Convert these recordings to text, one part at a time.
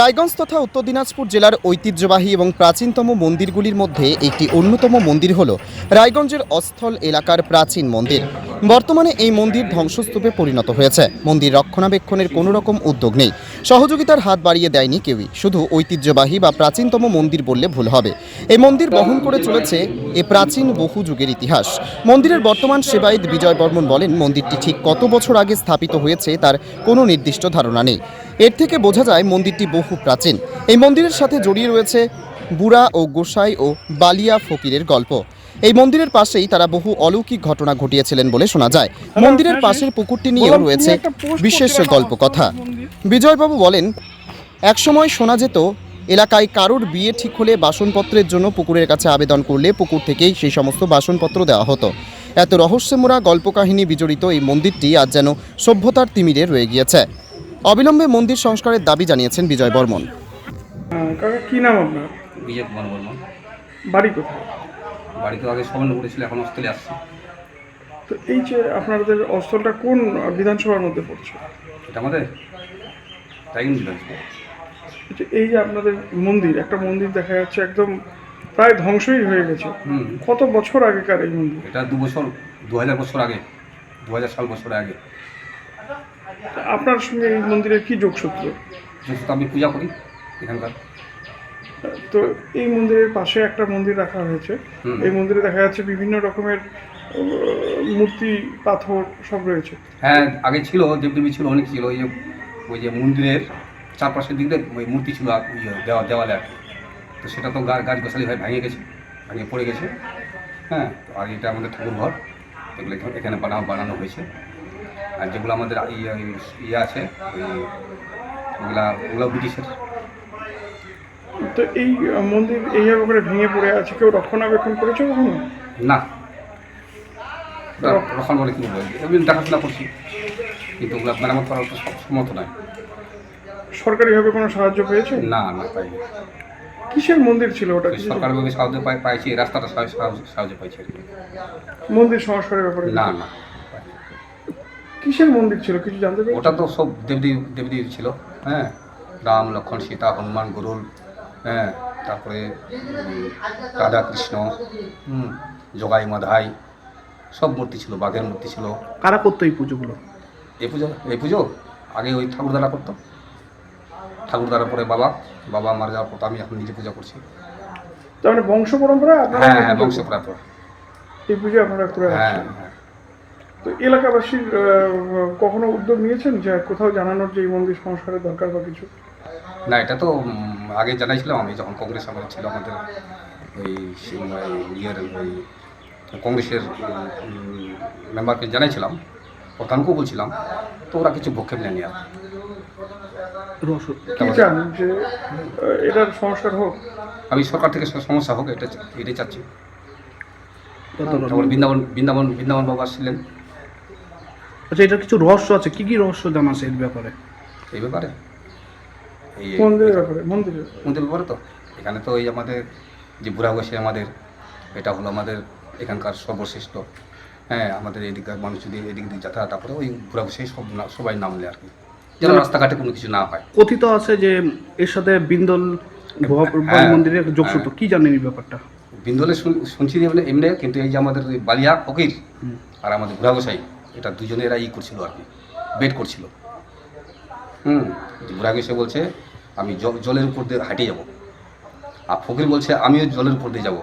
রায়গঞ্জ তথা উত্তর দিনাজপুর জেলার ঐতিহ্যবাহী এবং প্রাচীনতম মন্দিরগুলির মধ্যে একটি অন্যতম মন্দির হল রায়গঞ্জের অস্থল এলাকার প্রাচীন মন্দির। বর্তমানে এই মন্দির ধ্বংসস্তূপে পরিণত হয়েছে। মন্দির রক্ষণাবেক্ষণের কোনো রকম উদ্যোগ নেই। সহযোগিতার হাত বাড়িয়ে দেয়নি কেউই। শুধু ঐতিহ্যবাহী বা প্রাচীনতম মন্দির বললে ভুল হবে। এই মন্দির বহন করে চলেছে এ প্রাচীন বহু যুগের ইতিহাস। মন্দিরের বর্তমান সেবায়িত বিজয় বর্মন বলেন, মন্দিরটি ঠিক কত বছর আগে স্থাপিত হয়েছে তার কোনো নির্দিষ্ট ধারণা নেই। এর থেকে বোঝা যায় মন্দিরটি বহু প্রাচীন। এই মন্দিরের সাথে জড়িয়ে রয়েছে বুড়া ও গোসাই ও বালিয়া ফকিরের গল্প। এই মন্দিরের পাশেই তারা বহু অলৌকিক ঘটনা ঘটিয়েছিলেন বলে শোনা যায়। মন্দিরের পাশের পুকুরটি নিয়েও রয়েছে বিশেষ গল্প কথা। বিজয়বাবু বলেন একসময় শোনা যেত এলাকায় কারোর বিয়ে ঠিক হলে বাসনপত্রের জন্য পুকুরের কাছে আবেদন করলে পুকুর থেকেই সেই সমস্ত বাসনপত্র দেওয়া হতো। এত রহস্যমোড়া গল্পকাহিনী বিজড়িত এই মন্দিরটি আজ যেন সভ্যতার তিমিরে রয়ে গিয়েছে। অবিলম্বে মন্দির সংস্কারের দাবি জানিয়েছেন বিজয় বর্মন। কাকা কি নাম আপনার? বিজয় কুমার বর্মন। বাড়ি কোথায়? বাড়িতে আগে সবর্ণপুরে ছিল এখন অস্ট্রেলিয়া আসছে। তো এই যে আপনাদের অস্থলটা কোন বিধানসভার মধ্যে পড়ছে? এটা আমাদের টাইগার বিধানসভা। এই যে- এই যে আপনাদের মন্দির একটা মন্দির দেখা যাচ্ছে একদম প্রায় ধ্বংসই হয়ে গেছে। হুম। কত বছর আগেকার এই মন্দির? এটা দু বছর দু হাজার বছর আগে দু হাজার সাল বছর আগে। আপনার সঙ্গে এই মন্দিরের কি যোগসূত্র? যেহেতু আমি পূজা করি এখানকার। তো এই মন্দিরের পাশে একটা মন্দির রাখা হয়েছে। এই মন্দিরে দেখা যাচ্ছে বিভিন্ন রকমের মূর্তি পাথর সব রয়েছে। হ্যাঁ আগে ছিল দেবদেবী ছিল অনেক ছিল। ওই যে ওই যে মন্দিরের চারপাশের দিক ওই মূর্তি ছিল দেওয়া দেওয়ালে আর কি। তো সেটা তো গা- গাছ গোছালি হয়ে ভেঙে গেছে ভেঙে পড়ে গেছে। হ্যাঁ তো আর এটা আমাদের ঠাকুর ঘর। এগুলো এখানে- এখানে বানানো বানানো হয়েছে। আর যেগুলো আমাদের ইয়ে ইয়ে আছে ওই ওগুলা ওগুলো ব্রিটিশের তো এই মন্দির এইভাবে করে ভেঙে পড়ে আছে কেউ রক্ষণাবেক্ষণ করেছে কখনো? না। রক্ষণ বলে কি বলব দেখাশোনা করছি। কিন্তু ওগুলো মেরামত করার তো সমর্থ নয় সরকারিভাবে কোনো সাহায্য পেয়েছে? না না পাইনি। কিসের মন্দির ছিল ওটা? সরকারিভাবে সাহায্য পাই পাইছি রাস্তাটা সাহায্য পাইছি। মন্দির সংস্কারের ব্যাপারে না না কিসের মন্দির ছিল? কিছু জানতে ওটা তো সব দেবদেবী দেবদেবী ছিল হ্যাঁ? রাম লক্ষণ সীতা হনুমান গরুল হ্যাঁ তারপরে উম, রাধা কৃষ্ণ হুম। জগাই মাধাই সব মূর্তি ছিল বাঘের মূর্তি ছিল। কারা করতো এই পুজোগুলো? এই পুজো? এই পুজো? আগে ওই ঠাকুরদারা করতো। ঠাকুরদারা পরে বাবা বাবা মারা যাওয়ার পর আমি এখন নিজে পূজা করছি। তার মানে বংশ পরম্পরা? হ্যাঁ হ্যাঁ বংশ প্রাপ্ত এই পুজো আপনারা করে হ্যাঁ হ্যাঁ। তো এলাকাবাসীর কখনো উদ্যোগ নিয়েছেন? যে কোথাও জানানোর যে এই মন্দির সংস্কারের দরকার বা কিছু? না এটা তো আগে জানাইছিলাম আমি যখন কংগ্রেস আমাদের ছিল আমাদের ওই ইয়ের ওই কংগ্রেসের মেম্বারকে জানাইছিলাম প্রধানকেও বলছিলাম তো ওরা কিছু ভক্ষেপ নেয়নি আর। এটার সংস্কার হোক? আমি সরকার থেকে সমস্যা হোক এটা এটাই চাচ্ছি। বৃন্দাবন বৃন্দাবন বৃন্দাবন বাবা আসছিলেন। আচ্ছা এটার কিছু রহস্য আছে? কি কি রহস্য জানা আছে এর ব্যাপারে? এই ব্যাপারে? এই মন্দিরের ব্যাপারে মন্দিরের মন্দির ব্যাপারে তো এখানে তো এই আমাদের যে বুড়া বসে আমাদের এটা হলো আমাদের এখানকার সর্বশ্রেষ্ঠ। হ্যাঁ আমাদের এদিককার মানুষ যদি এদিক দিয়ে যাতায়াত করে ওই বুড়া বসেই সব সবাই নামলে আর কি। যেন রাস্তাঘাটে কোনো কিছু না হয়। কথিত আছে যে এর সাথে বিন্দল ভ- হ্যাঁ, মন্দিরের যোগসূত্র কি জানেন এই ব্যাপারটা? বিন্দলে শুন- শুনছি যে এমনি- এমনি কিন্তু এই যে আমাদের বালিয়া ফকির আর আমাদের বুড়া গোসাই এটা দুজনে এরা ই করছিল আর কি বেট করছিল। হুম। বুড়া গোসাই বলছে আমি জলের উপর দিয়ে হাঁটিয়ে যাব। আর ফকির বলছে আমিও জলের উপর দিয়ে যাব।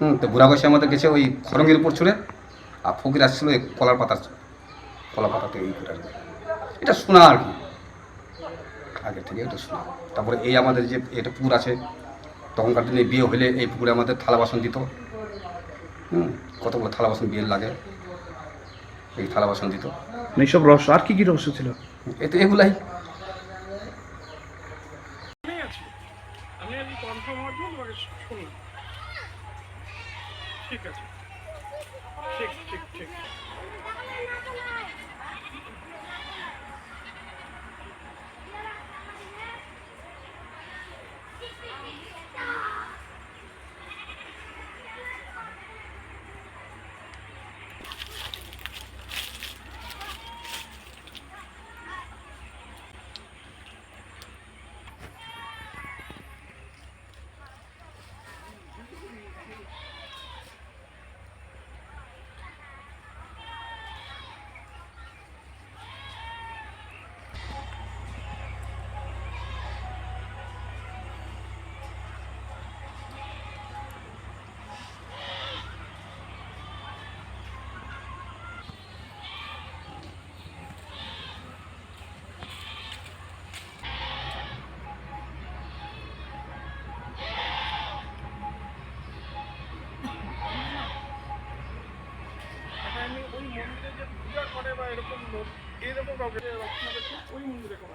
হুম। তো বুড়া গোসাই আমাদের গেছে ওই খরঙ্গের উপর ছুড়ে আর ফকির আসছিল এই কলার পাতার কলা পাতাতে ই করে এটা শোনা আর কি। আগে থেকে এটা শোনা তারপরে এই আমাদের যে এটা পুকুর আছে তখনকার দিনে বিয়ে হলে এই পুকুরে আমাদের থালা বাসন দিত। হুম কতগুলো থালা বাসন বিয়ের লাগে এই থালা বাসন দিত। এইসব রহস্য আর কি কি রহস্য ছিল? এতে এগুলাই। আমি আছে। কনফার্ম ঠিক জন্য ਇਹਦੇ ਕੋਲ ਕਾਉਂਟਰ ਰੱਖਣਾ ਬੱਚੇ ਕੋਈ ਮੁੰਡੇ ਕੋਲ